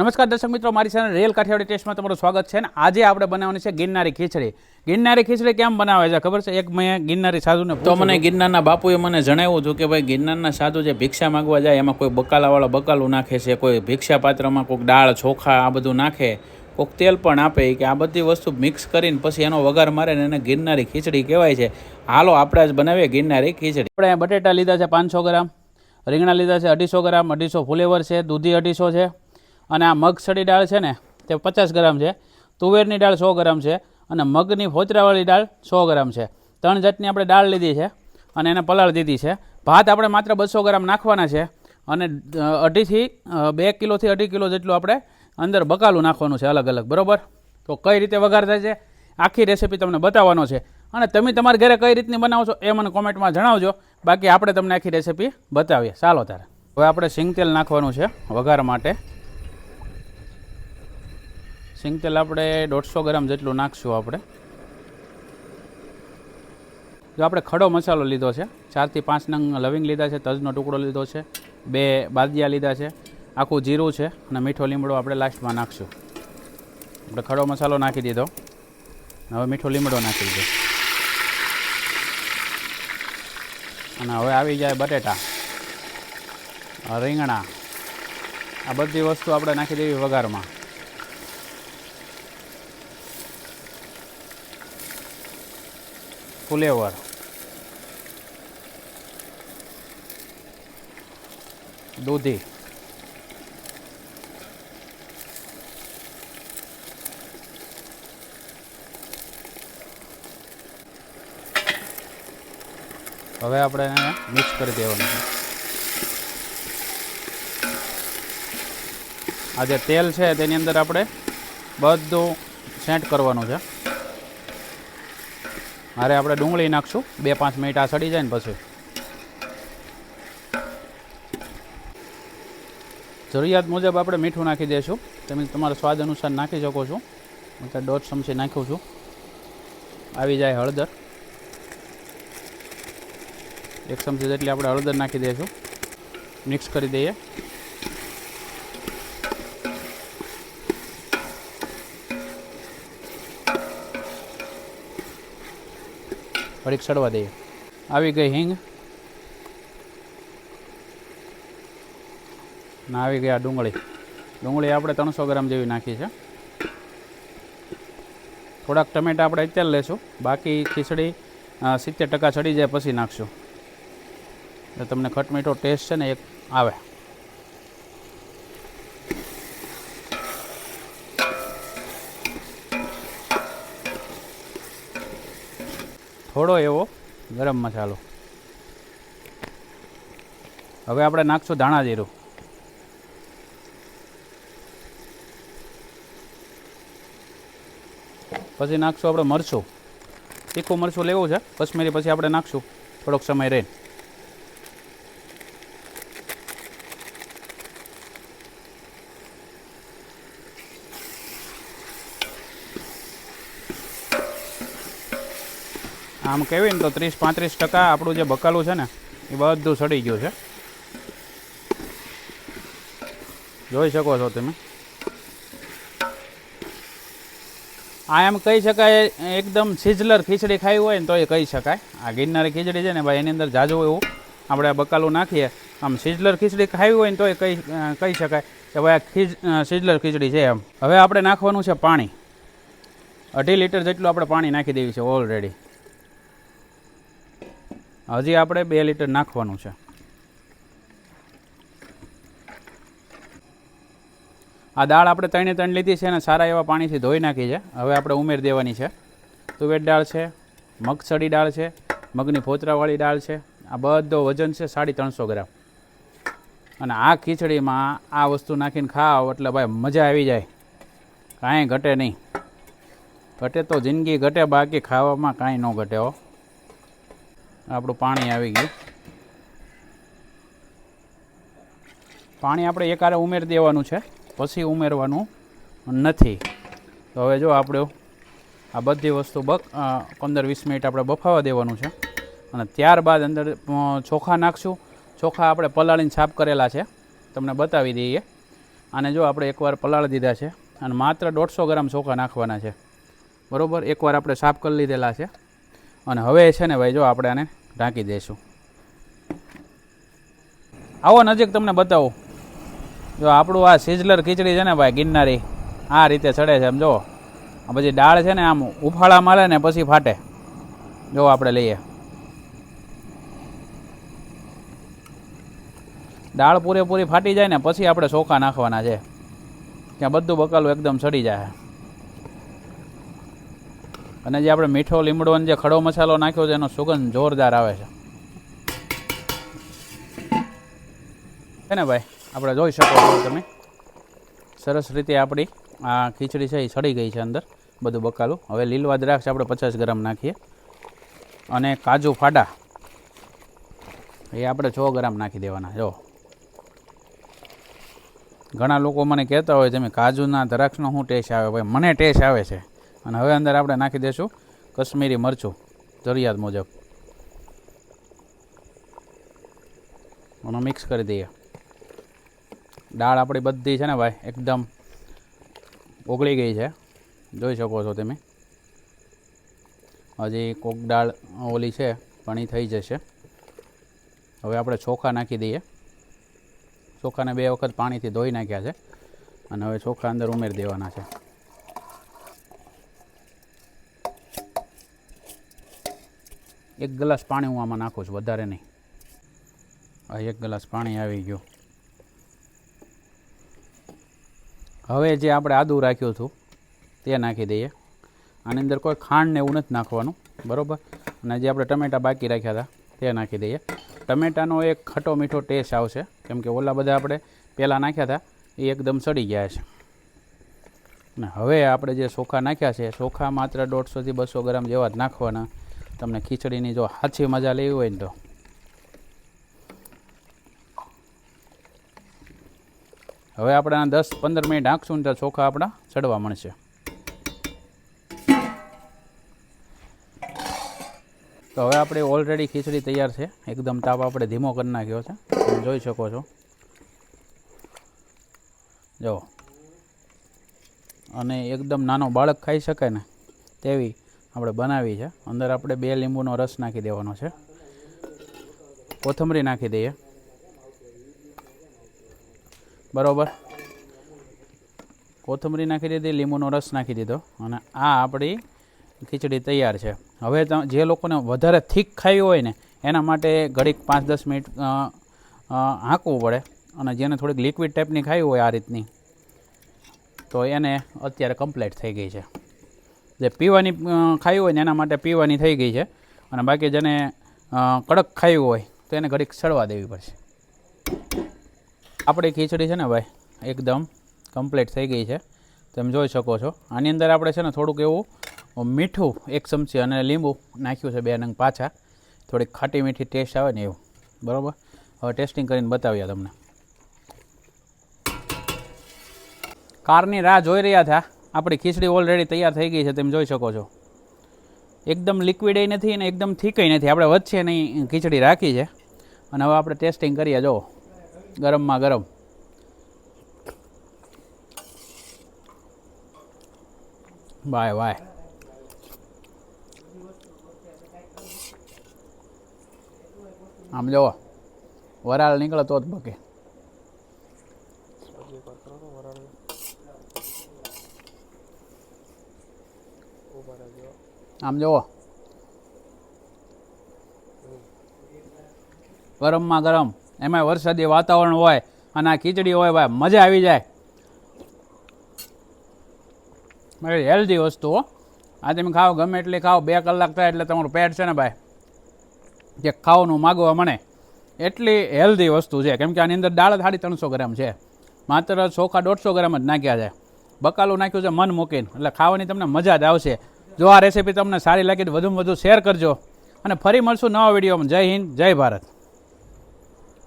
નમસ્કાર દર્શક મિત્રો મારી સાથે રેલ કાઠિયાવાડી ટેસ્ટમાં તમારું સ્વાગત છે અને આજે આપણે બનાવવાની છે ગિરનારી ખીચડી. ગિરનારી ખીચડી કેમ બનાવે છે ખબર છે? એક મેં ગિરનારી સાધુને તો મને ગિરનારના બાપુએ મને જણાવ્યું હતું કે ભાઈ ગિરનારના સાધુ જે ભિક્ષા માગવા જાય એમાં કોઈ બકાલાવાળો બકાલું નાખે છે કોઈ ભિક્ષા પાત્રમાં કોઈક દાળ ચોખા આ બધું નાખે કોઈક તેલ પણ આપે કે આ બધી વસ્તુ મિક્સ કરીને પછી એનો વઘાર મારે ને એને ગિરનારી ખીચડી કહેવાય છે. હાલો આપણે જ બનાવીએ ગિરનારી ખીચડી. આપણે બટેટા લીધા છે પાંચસો ગ્રામ રીંગણા લીધા છે અઢીસો ગ્રામ અઢીસો ફુલેવર છે દૂધી અઢીસો છે અને આ મગસળી દાળ છે ને, તે પચાસ ગ્રામ છે. તુવેરની દાળ સો ગ્રામ છે અને મગની ફોચરાવાળી દાળ સો ગ્રામ છે. ત્રણ જાતની આપણે દાળ લીધી છે અને એને પલાળ દીધી છે. ભાત આપણે માત્ર બસો ગ્રામ નાખવાના છે અને અઢીથી બે કિલોથી અઢી કિલો જેટલું આપણે અંદર બકાલું નાખવાનું છે અલગ અલગ, બરાબર? તો કઈ રીતે વઘાર થાય છે? આખી રેસીપી તમને બતાવવાનો છે. અને તમે તમારા ઘરે કઈ રીતની બનાવો છો એ મને કોમેન્ટમાં જણાવજો. બાકી આપણે તમને આખી રેસીપી બતાવીએ. ચાલો તારે. હવે આપણે સિંગ તેલ નાખવાનું છે વઘાર માટે. સિંગ તેલ આપણે દોઢસો ગ્રામ જેટલું નાખશું આપણે. જો આપણે ખડો મસાલો લીધો છે, ચારથી પાંચ નંગ લવિંગ લીધા છે, તજનો ટુકડો લીધો છે, બે બાદિયા લીધા છે, આખું જીરું છે અને મીઠો લીમડો આપણે લાસ્ટમાં નાખશું. આપણે ખડો મસાલો નાખી દીધો. હવે મીઠો લીમડો નાખી દીધો. અને હવે આવી જાય બટેટા, રીંગણા. આ બધી વસ્તુ આપણે નાખી દેવી વઘારમાં. ફુલેવર. દૂધી. હવે આપણે એને મિક્સ કરી દેવાનું આ જે તેલ છે તેની અંદર આપણે બધું સેટ કરવાનું છે. મારે આપણે ડુંગળી નાખશું. બે પાંચ મિનિટ આ સડી જાય ને પછી. જરૂરિયાત મુજબ આપણે મીઠું નાખી દઈશું તમે તમારા સ્વાદ અનુસાર નાખી શકો છો. હું ત્યાં દોઢ ચમચી નાખું છું. આવી જાય હળદર. એક ચમચી જેટલી આપણે હળદર નાખી દઈશું મિક્સ કરી દઈએ. ઘડીક સડવા દઈએ. આવી ગઈ હિંગ. ના આવી ગયા ડુંગળી. ડુંગળી આપણે ત્રણસો ગ્રામ જેવી નાખી છે. થોડાક ટમેટા આપણે અત્યારે લેશું. બાકી ખીચડી સિત્તેર ટકા ચડી જાય પછી નાખશું. એટલે તમને ખટમીઠો ટેસ્ટ છે ને એક આવે. થોડો એવો ગરમ મસાલો હવે આપણે નાખશું ધાણા જીરું. પછી નાખશું આપણે મરચું. તીખું મરચું લેવું છે, કશ્મીરી પછી આપણે નાખશું. થોડોક સમય રહે. આમ કહેવાય ને તો ત્રીસ પાંત્રીસ ટકા આપણું જે બકાલું છે ને, એ બધું સડી ગયું છે. જોઈ શકો છો તમે. આ એમ કહી શકાય, એકદમ સિઝલર ખીચડી ખાવી હોય ને તો એ કહી શકાય. આ ગિરનારી ખીચડી છે ને ભાઈ, એની અંદર જાજુ એવું આપણે બકાલું નાખીએ, આમ સિઝલર ખીચડી ખાવી હોય ને તો એ કહી કહી શકાય કે ભાઈ આ ખીચ સિઝલર ખીચડી છે એમ. હવે આપણે નાખવાનું છે પાણી. અઢી લીટર જેટલું આપણે પાણી નાખી દેવી છે ઓલરેડી હજી આપણે બે લીટર નાખવાનું છે. આ દાળ આપણે ત્રણે ત્રણ લીધી છે અને સારા એવા પાણીથી ધોઈ નાખી છે. હવે આપણે ઉમેર દેવાની છે. તુવેર દાળ છે, મગસળી દાળ છે, મગની ફોતરાવાળી દાળ છે. આ બધો વજન છે સાડી ત્રણસો ગ્રામ. અને આ ખીચડીમાં આ વસ્તુ નાખીને ખાવ એટલે ભાઈ મજા આવી જાય. કાંઈ ઘટે નહીં. ઘટે તો જિંદગી ઘટે, બાકી ખાવામાં કાંઈ ન ઘટે હો. આપણું પાણી આવી ગયું. પાણી આપણે એકારે ઉમેરી દેવાનું છે, પછી ઉમેરવાનું નથી. તો હવે જો આપણે આ બધી વસ્તુ બક પંદર વીસ મિનિટ આપણે બફાવા દેવાનું છે. અને ત્યારબાદ અંદર ચોખા નાખશું. ચોખા આપણે પલાળીને સાફ કરેલા છે. તમને બતાવી દઈએ. અને જો આપણે એકવાર પલાળી દીધા છે. અને માત્ર દોઢસો ગ્રામ ચોખા નાખવાના છે. બરાબર? એકવાર આપણે સાફ કરી લીધેલા છે. અને હવે છે ને ભાઈ જો આપણે આને ઢાંકી દઈશું આવો નજીક તમને બતાવું. જો આપણું આ સિઝલર ખીચડી છે ને ભાઈ, ગિરનારી, આ રીતે ચડે છે એમ જો આ પછી દાળ છે ને આમ ઉફાળા મારે ને પછી ફાટે. જો આપણે લઈએ. દાળ પૂરેપૂરી ફાટી જાય ને પછી આપણે ચોખા નાખવાના છે. ત્યાં બધું બકાલું એકદમ સડી જાય. અને જે આપણે મીઠો લીમડો અને જે ખડો મસાલો નાખ્યો છે, એનો સુગંધ જોરદાર આવે છે. છે ને ભાઈ? આપણે જોઈ શકો છો તમે. સરસ રીતે આપણી આ ખીચડી છે એ સડી ગઈ છે અંદર, બધું બકાલું. હવે લીલવા દ્રાક્ષ આપણે પચાસ ગ્રામ નાખીએ. અને કાજુ ફાડા. એ આપણે છો ગ્રામ નાખી દેવાના, જો. ઘણા લોકો મને કહેતા હોય તમે કાજુના દ્રાક્ષનો શું ટેસ્ટ આવે? ભાઈ, મને ટેસ્ટ આવે છે. અને હવે અંદર આપણે નાખી દઈશું કશ્મીરી મરચું, જરૂરિયાત મુજબ. અને મિક્સ કરી દઈએ. દાળ આપણી બધી છે ને ભાઈ, એકદમ ઓગળી ગઈ છે. જોઈ શકો છો તમે. હજી કોક દાળ ઓલી છે પણ એ થઈ જશે. હવે આપણે ચોખા નાખી દઈએ. ચોખાને બે વખત પાણીથી ધોઈ નાખ્યા છે. અને હવે ચોખા અંદર ઉમેરી દેવાના છે. એક ગ્લાસ પાણી હું આમાં નાખું છું, વધારે નહીં. આ એક ગ્લાસ પાણી આવી ગયું. હવે જે આપણે આદું રાખ્યું હતું, તે નાખી દઈએ. આની અંદર કોઈ ખાંડ ને એવું નથી નાખવાનું, બરાબર? અને જે આપણે ટમેટાં બાકી રાખ્યા હતા, તે નાખી દઈએ. ટમેટાનો એક ખટો મીઠો ટેસ્ટ આવશે, કેમ કે ઓલા બધા આપણે પહેલાં નાખ્યા હતા, એ એકદમ સડી ગયા છે. અને હવે આપણે જે ચોખા નાખ્યા છે ચોખા માત્ર દોઢસોથી બસો ગ્રામ જેવા જ નાખવાના. તમને ખીચડીની જો સાચી મજા લેવી હોય ને તો. હવે આપણે દસ પંદર મિનિટ આંખશું ને તો ચોખા આપણા ચડવા મળશે. તો હવે આપણે ઓલરેડી ખીચડી તૈયાર છે. એકદમ તાપ આપણે ધીમો કરી નાખ્યો છે. તમે જોઈ શકો છો. જો. અને એકદમ નાનો બાળક ખાઈ શકે ને તેવી આપણે બનાવી છે. અંદર આપણે બે લીંબુનો રસ નાખી દેવાનો છે. કોથમરી નાખી દઈએ. બરાબર? કોથમરી નાખી દીધી, લીંબુનો રસ નાખી દીધો. અને આ આપણી ખીચડી તૈયાર છે. હવે જે લોકોને વધારે થીક ખાવી હોય ને, એના માટે ઘડીક પાંચ દસ મિનિટ હાંકવું પડે. અને જેને થોડીક લિક્વિડ ટાઈપની ખાવી હોય આ રીતની, તો એને અત્યારે કમ્પ્લીટ થઈ ગઈ છે. જે પીવાની ખાવી હોય ને એના માટે પીવાની થઈ ગઈ છે. અને બાકી જેને કડક ખાવી હોય, તો એને ઘડીક સડવા દેવી પડશે. આપણી ખીચડી છે ને ભાઈ, એકદમ કમ્પ્લીટ થઈ ગઈ છે. તમે જોઈ શકો છો. આની અંદર આપણે છે ને થોડુંક એવું મીઠું એક ચમચી અને લીંબુ નાખ્યું છે બે નંગ પાછા. થોડીક ખાટી મીઠી ટેસ્ટ આવે ને એવું. બરાબર? હવે ટેસ્ટિંગ કરીને બતાવ્યા તમને. કારની રાહ જોઈ રહ્યા હતા આપણી ખીચડી ઓલરેડી તૈયાર થઈ ગઈ છે, તમે જોઈ શકો છો. એકદમ લિક્વિડ નથી અને એકદમ થીકય નથી. આપણે વચ્ચે નહીં ખીચડી રાખી છે. અને હવે આપણે ટેસ્ટિંગ કરીએ જો ગરમમાં ગરમ. બાય બાય આમ જુઓ. વરાળ નીકળે તો જ બકે. આમ જુઓ. ગરમમાં ગરમ. એમાં વરસાદી વાતાવરણ હોય અને આ ખીચડી હોય, ભાઈ, મજા આવી જાય. હેલ્ધી વસ્તુ આ તમે ખાઓ, ગમે એટલી ખાઓ, બે કલાક થાય એટલે તમારું પેટ છે ને ભાઈ, જે ખાવાનું માગવા મળે, એટલી હેલ્ધી વસ્તુ છે. કેમ કે આની અંદર દાળ સાડી ત્રણસો ગ્રામ છે. માત્ર ચોખા દોઢસો ગ્રામ જ નાખ્યા છે. બકાલું નાખ્યું છે, મન મૂકીને. એટલે ખાવાની તમને મજા જ આવશે. જો આ રેસીપી તમને સારી લાગી તો વધુમાં વધુ શેર કરજો. અને ફરી મળશું નવા વિડીયોમાં. જય હિન્દ, જય ભારત.